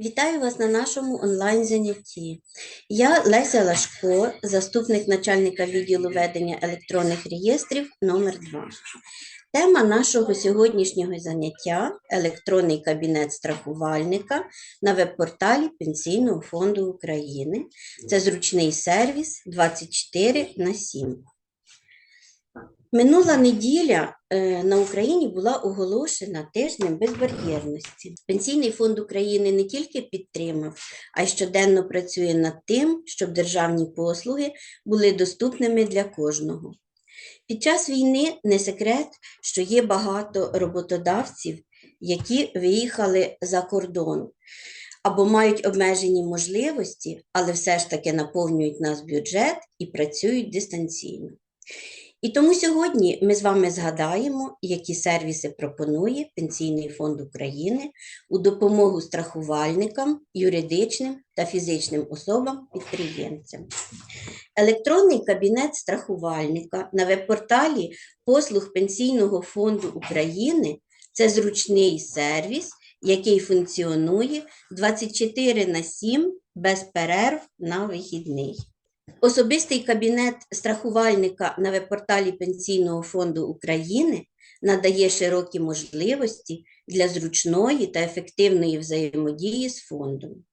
Вітаю вас на нашому онлайн-занятті. Я Леся Лашко, заступник начальника відділу ведення електронних реєстрів номер 2 Тема нашого сьогоднішнього заняття електронний кабінет страхувальника на веб-порталі Пенсійного фонду України. Це зручний сервіс 24 на 7. Минула неділя е, на Україні була оголошена тижнем безбар'єрності. Пенсійний фонд України не тільки підтримав, а й щоденно працює над тим, щоб державні послуги були доступними для кожного. Під час війни не секрет, що є багато роботодавців, які виїхали за кордон або мають обмежені можливості, але все ж таки наповнюють наш бюджет і працюють дистанційно. І тому сьогодні ми з вами згадаємо, які сервіси пропонує Пенсійний фонд України у допомогу страхувальникам, юридичним та фізичним особам-підприємцям. Електронний кабінет страхувальника на веб-порталі послуг Пенсійного фонду України це зручний сервіс, який функціонує 24 на 7 без перерв на вихідний. Особистий кабінет страхувальника на веб-порталі Пенсійного фонду України надає широкі можливості для зручної та ефективної взаємодії з фондом.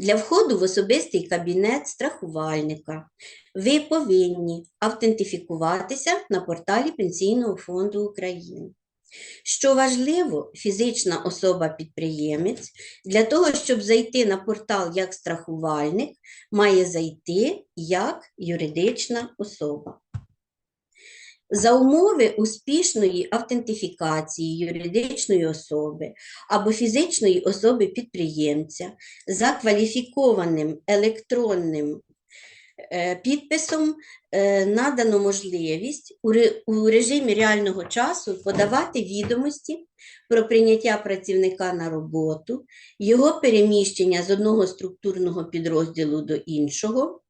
Для входу в особистий кабінет страхувальника ви повинні автентифікуватися на порталі Пенсійного фонду України. Що важливо, фізична особа-підприємець для того, щоб зайти на портал як страхувальник, має зайти як юридична особа. За умови успішної автентифікації юридичної особи або фізичної особи підприємця за кваліфікованим електронним підписом е, надано можливість у режимі реального часу подавати відомості про прийняття працівника на роботу, його переміщення з одного структурного підрозділу до іншого,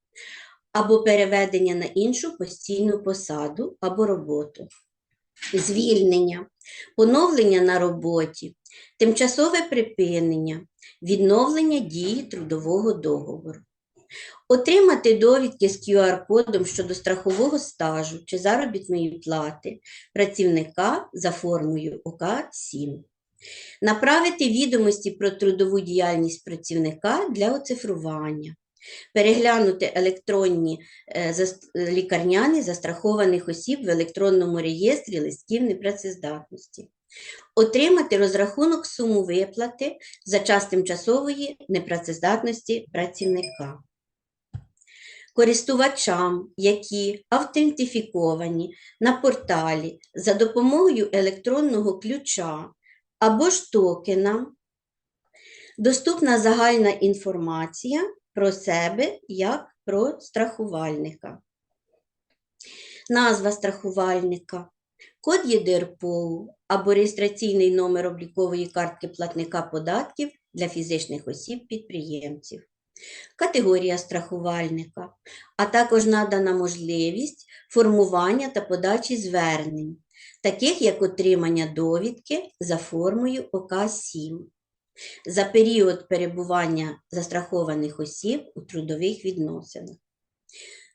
або переведення на іншу постійну посаду або роботу, звільнення, поновлення на роботі, тимчасове припинення, відновлення дії трудового договору. Отримати довідки з QR-кодом щодо страхового стажу чи заробітної плати працівника за формою ОК-7. Направити відомості про трудову діяльність працівника для оцифрування. Переглянути електронні е, лікарняні застрахованих осіб в електронному реєстрі листків непрацездатності. Отримати розрахунок суму виплати за час тимчасової непрацездатності працівника. Користувачам, які автентифіковані на порталі за допомогою електронного ключа або ж токена, доступна загальна інформація про себе як про страхувальника. Назва страхувальника, код ЄДРПОУ або реєстраційний номер облікової картки платника податків для фізичних осіб-підприємців, категорія страхувальника, а також надана можливість формування та подачі звернень, таких як отримання довідки за формою ОК-7 за період перебування застрахованих осіб у трудових відносинах.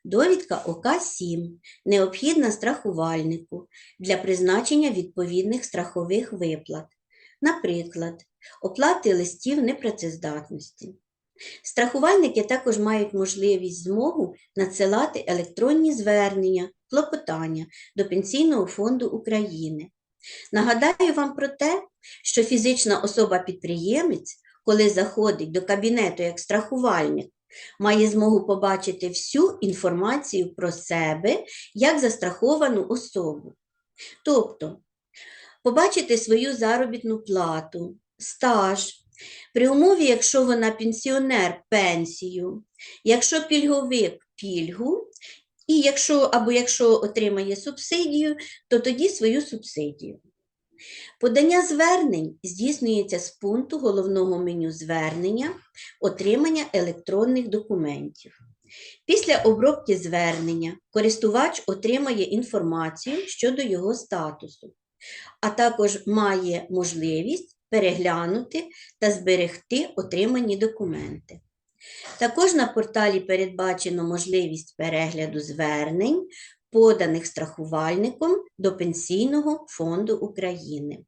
Довідка ОК-7 необхідна страхувальнику для призначення відповідних страхових виплат, наприклад, оплати листів непрацездатності. Страхувальники також мають можливість змогу надсилати електронні звернення, клопотання до Пенсійного фонду України. Нагадаю вам про те, що фізична особа-підприємець, коли заходить до кабінету як страхувальник, має змогу побачити всю інформацію про себе як застраховану особу. Тобто, побачити свою заробітну плату, стаж, при умові, якщо вона пенсіонер пенсію, якщо пільговик пільгу, і якщо або якщо отримає субсидію, то тоді свою субсидію. Подання звернень здійснюється з пункту головного меню звернення отримання електронних документів. Після обробки звернення користувач отримає інформацію щодо його статусу, а також має можливість переглянути та зберегти отримані документи. Також на порталі передбачено можливість перегляду звернень, поданих страхувальником до Пенсійного фонду України,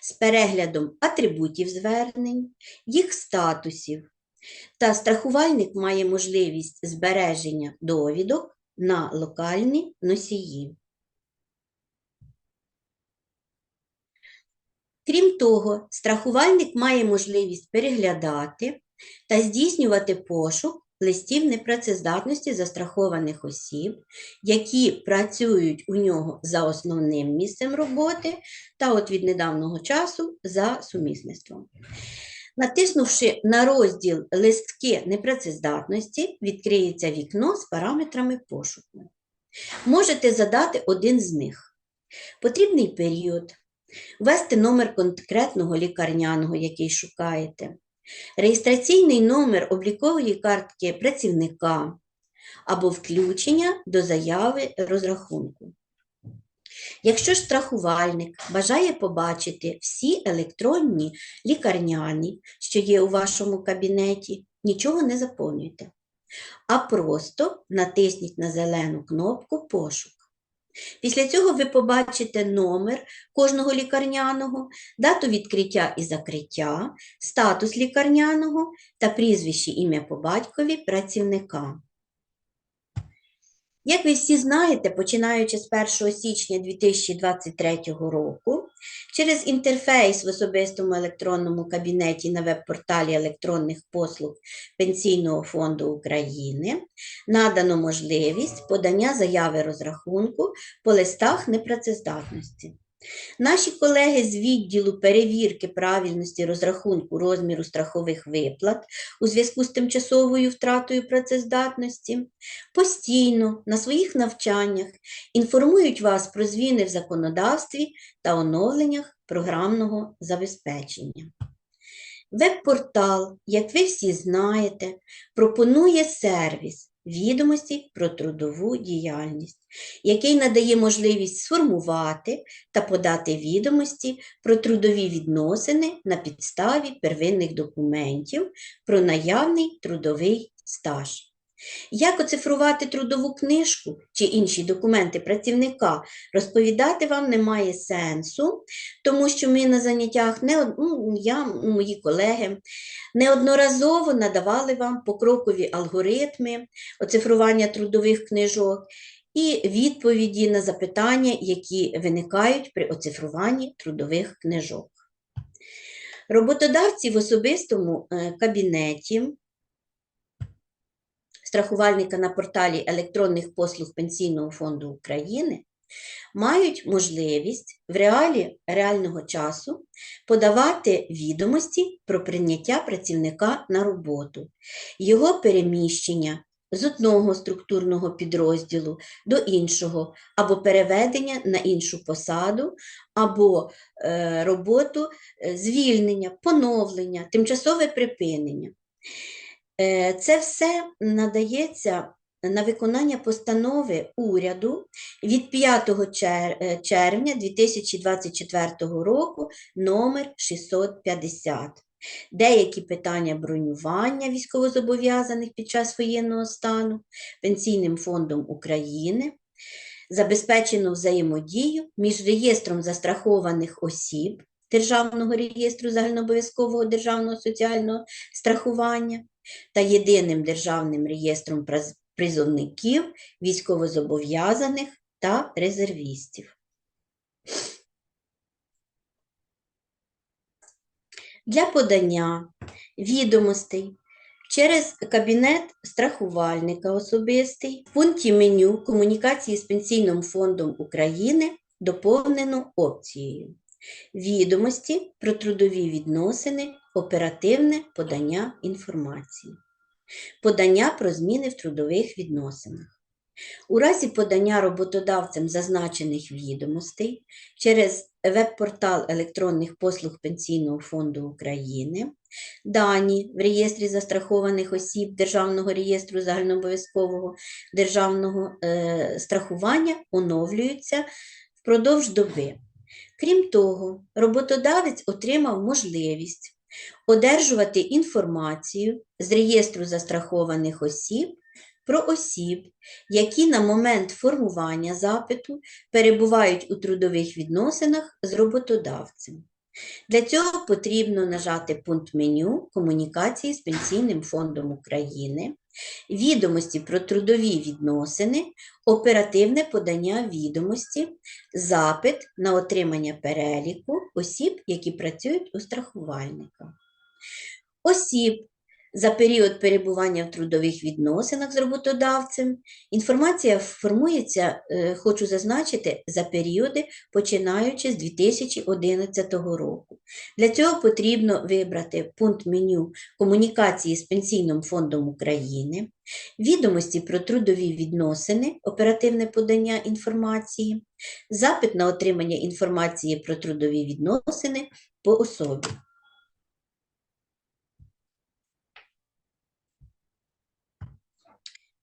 з переглядом атрибутів звернень, їх статусів. Та страхувальник має можливість збереження довідок на локальні носії. Крім того, страхувальник має можливість переглядати та здійснювати пошук листів непрацездатності застрахованих осіб, які працюють у нього за основним місцем роботи та от від недавнього часу за сумісництвом. Натиснувши на розділ Листки непрацездатності, відкриється вікно з параметрами пошуку. Можете задати один з них. Потрібний період, ввести номер конкретного лікарняного, який шукаєте, реєстраційний номер облікової картки працівника або включення до заяви розрахунку. Якщо ж страхувальник бажає побачити всі електронні лікарняні, що є у вашому кабінеті, нічого не заповнюйте, а просто натисніть на зелену кнопку Пошук. Після цього ви побачите номер кожного лікарняного, дату відкриття і закриття, статус лікарняного та прізвище ім'я по батькові працівника. Як ви всі знаєте, починаючи з 1 січня 2023 року, через інтерфейс в особистому електронному кабінеті на веб-порталі електронних послуг Пенсійного фонду України надано можливість подання заяви розрахунку по листах непрацездатності. Наші колеги з відділу перевірки правильності розрахунку розміру страхових виплат у зв'язку з тимчасовою втратою працездатності постійно на своїх навчаннях інформують вас про зміни в законодавстві та оновленнях програмного забезпечення. Веб-портал, як ви всі знаєте, пропонує сервіс відомості про трудову діяльність, який надає можливість сформувати та подати відомості про трудові відносини на підставі первинних документів про наявний трудовий стаж. Як оцифрувати трудову книжку чи інші документи працівника, розповідати вам немає сенсу, тому що ми на заняттях, не, ну, я, мої колеги, неодноразово надавали вам покрокові алгоритми оцифрування трудових книжок і відповіді на запитання, які виникають при оцифруванні трудових книжок. Роботодавці в особистому е, кабінеті страхувальника на порталі електронних послуг Пенсійного фонду України мають можливість в реалі реального часу подавати відомості про прийняття працівника на роботу, його переміщення з одного структурного підрозділу до іншого, або переведення на іншу посаду, або е, роботу е, звільнення, поновлення, тимчасове припинення. Е, Це все надається на виконання постанови уряду від 5 е, червня 2024 року номер 650. Деякі питання бронювання військовозобов'язаних під час воєнного стану Пенсійним фондом України забезпечено взаємодію між реєстром застрахованих осіб Державного реєстру загальнообов'язкового державного соціального страхування та єдиним державним реєстром призовників, військовозобов'язаних та резервістів. Для подання відомостей через кабінет страхувальника особистий в пункті меню комунікації з Пенсійним фондом України доповнено опцією Відомості про трудові відносини, оперативне подання інформації. Подання про зміни в трудових відносинах. У разі подання роботодавцем зазначених відомостей через веб-портал електронних послуг Пенсійного фонду України, дані в реєстрі застрахованих осіб Державного реєстру загальнообов'язкового державного е, страхування оновлюються впродовж доби. Крім того, роботодавець отримав можливість одержувати інформацію з реєстру застрахованих осіб про осіб, які на момент формування запиту перебувають у трудових відносинах з роботодавцем. Для цього потрібно нажати пункт меню Комунікації з Пенсійним фондом України, відомості про трудові відносини, оперативне подання відомості, запит на отримання переліку осіб, які працюють у страхувальника. Осіб за період перебування в трудових відносинах з роботодавцем. Інформація формується, е, хочу зазначити, за періоди, починаючи з 2011 року. Для цього потрібно вибрати пункт меню Комунікації з Пенсійним фондом України, відомості про трудові відносини, оперативне подання інформації, запит на отримання інформації про трудові відносини по особі.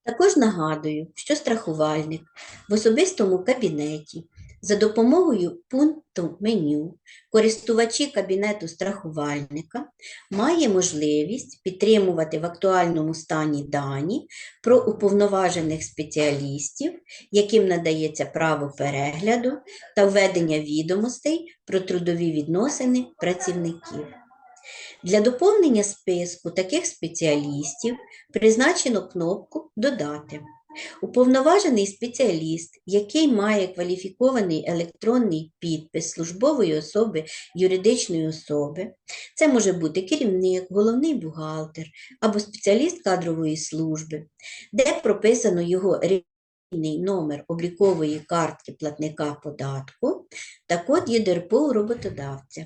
Також нагадую, що страхувальник в особистому кабінеті за допомогою пункту меню користувачі кабінету страхувальника має можливість підтримувати в актуальному стані дані про уповноважених спеціалістів, яким надається право перегляду та введення відомостей про трудові відносини працівників. Для доповнення списку таких спеціалістів призначено кнопку Додати. Уповноважений спеціаліст, який має кваліфікований електронний підпис службової особи юридичної особи, це може бути керівник, головний бухгалтер або спеціаліст кадрової служби, де прописано його реєстраційний номер облікової картки платника податку та код ЄДРПО роботодавця.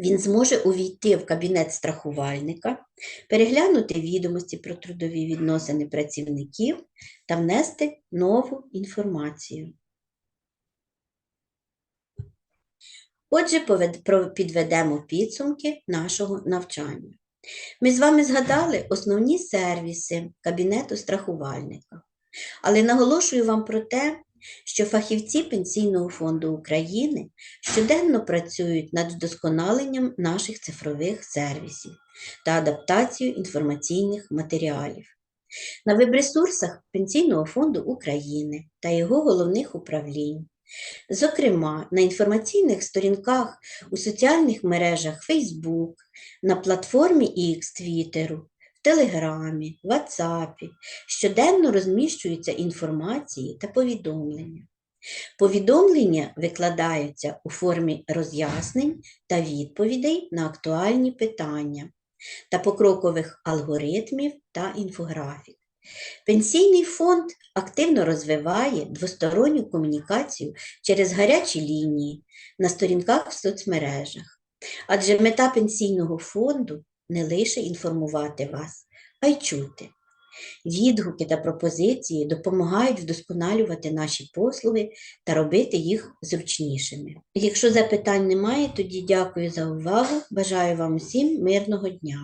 Він зможе увійти в кабінет страхувальника, переглянути відомості про трудові відносини працівників та внести нову інформацію. Отже, підведемо підсумки нашого навчання. Ми з вами згадали основні сервіси кабінету страхувальника, але наголошую вам про те, що фахівці Пенсійного фонду України щоденно працюють над вдосконаленням наших цифрових сервісів та адаптацією інформаційних матеріалів. На веб-ресурсах Пенсійного фонду України та його головних управлінь, зокрема на інформаційних сторінках у соціальних мережах Facebook, на платформі X в Телеграмі, WhatsApp, щоденно розміщуються інформації та повідомлення. Повідомлення викладаються у формі роз'яснень та відповідей на актуальні питання та покрокових алгоритмів та інфографік. Пенсійний фонд активно розвиває двосторонню комунікацію через гарячі лінії на сторінках в соцмережах, адже мета пенсійного фонду не лише інформувати вас, а й чути. Відгуки та пропозиції допомагають вдосконалювати наші послуги та робити їх зручнішими. Якщо запитань немає, тоді дякую за увагу. Бажаю вам усім мирного дня.